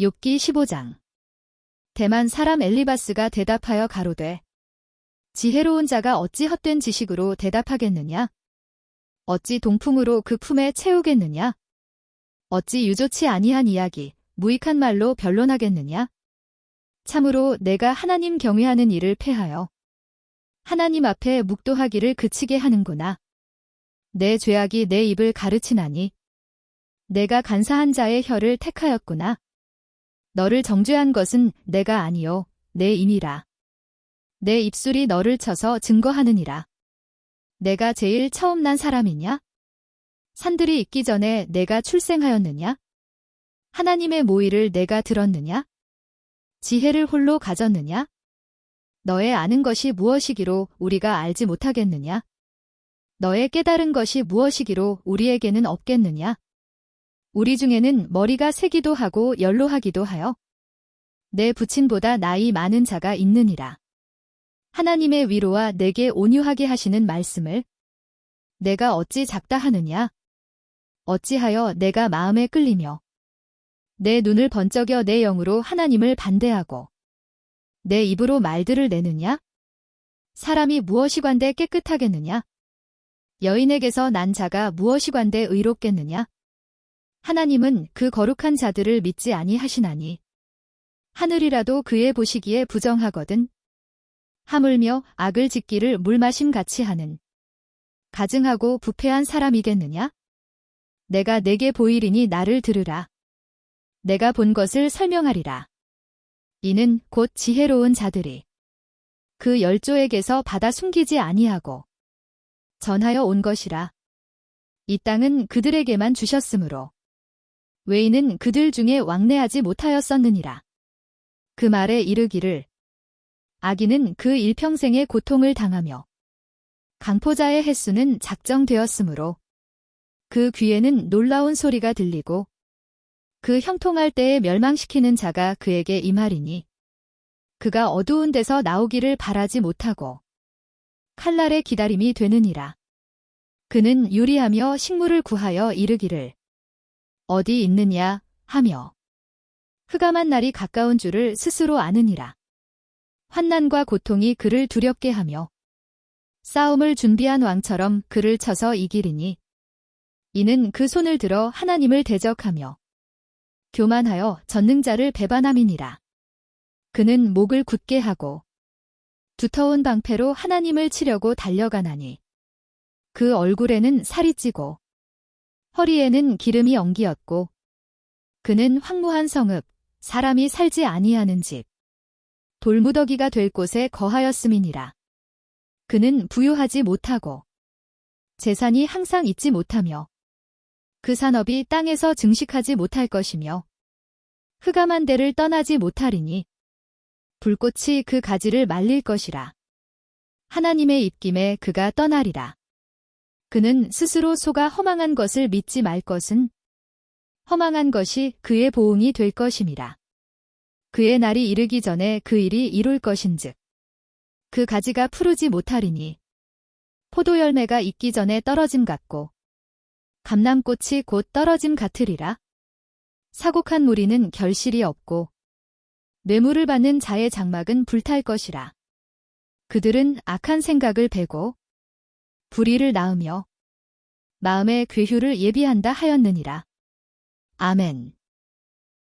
욥기 15장 대만 사람 엘리바스가 대답하여 가로되 지혜로운 자가 어찌 헛된 지식으로 대답하겠느냐? 어찌 동풍으로 그 품에 채우겠느냐? 어찌 유조치 아니한 이야기, 무익한 말로 변론하겠느냐? 참으로 내가 하나님 경외하는 일을 패하여 하나님 앞에 묵도하기를 그치게 하는구나. 내 죄악이 내 입을 가르치나니 내가 간사한 자의 혀를 택하였구나. 너를 정죄한 것은 내가 아니요 내 임이라. 내 입술이 너를 쳐서 증거하느니라. 내가 제일 처음 난 사람이냐? 산들이 있기 전에 내가 출생하였느냐? 하나님의 모의를 내가 들었느냐? 지혜를 홀로 가졌느냐? 너의 아는 것이 무엇이기로 우리가 알지 못하겠느냐? 너의 깨달은 것이 무엇이기로 우리에게는 없겠느냐? 우리 중에는 머리가 세기도 하고 연로하기도 하여 내 부친보다 나이 많은 자가 있느니라. 하나님의 위로와 내게 온유하게 하시는 말씀을 내가 어찌 작다 하느냐? 어찌하여 내가 마음에 끌리며 내 눈을 번쩍여 내 영으로 하나님을 반대하고 내 입으로 말들을 내느냐? 사람이 무엇이 관대 깨끗하겠느냐? 여인에게서 난 자가 무엇이 관대 의롭겠느냐? 하나님은 그 거룩한 자들을 믿지 아니하시나니 하늘이라도 그의 보시기에 부정하거든 하물며 악을 짓기를 물마심 같이 하는 가증하고 부패한 사람이겠느냐? 내가 내게 보이리니 나를 들으라. 내가 본 것을 설명하리라. 이는 곧 지혜로운 자들이 그 열조에게서 받아 숨기지 아니하고 전하여 온 것이라. 이 땅은 그들에게만 주셨으므로 외인은 그들 중에 왕래하지 못하였었느니라. 그 말에 이르기를 아기는 그 일평생의 고통을 당하며 강포자의 횟수는 작정되었으므로 그 귀에는 놀라운 소리가 들리고 그 형통할 때에 멸망시키는 자가 그에게 임하리니 그가 어두운 데서 나오기를 바라지 못하고 칼날의 기다림이 되느니라. 그는 유리하며 식물을 구하여 이르기를 어디 있느냐 하며 흑암한 날이 가까운 줄을 스스로 아느니라. 환난과 고통이 그를 두렵게 하며 싸움을 준비한 왕처럼 그를 쳐서 이기리니 이는 그 손을 들어 하나님을 대적하며 교만하여 전능자를 배반함이니라. 그는 목을 굳게 하고 두터운 방패로 하나님을 치려고 달려가나니 그 얼굴에는 살이 찌고 허리에는 기름이 엉기었고 그는 황무한 성읍, 사람이 살지 아니하는 집, 돌무더기가 될 곳에 거하였음이니라. 그는 부유하지 못하고 재산이 항상 있지 못하며 그 산업이 땅에서 증식하지 못할 것이며 흑암한 데를 떠나지 못하리니 불꽃이 그 가지를 말릴 것이라. 하나님의 입김에 그가 떠나리라. 그는 스스로 속아 허망한 것을 믿지 말 것은 허망한 것이 그의 보응이 될 것임이라. 그의 날이 이르기 전에 그 일이 이룰 것인즉 그 가지가 푸르지 못하리니 포도 열매가 익기 전에 떨어짐 같고 감남꽃이 곧 떨어짐 같으리라. 사곡한 무리는 결실이 없고 뇌물을 받는 자의 장막은 불탈 것이라. 그들은 악한 생각을 베고 불의를 낳으며 마음의 괴휴를 예비한다 하였느니라. 아멘.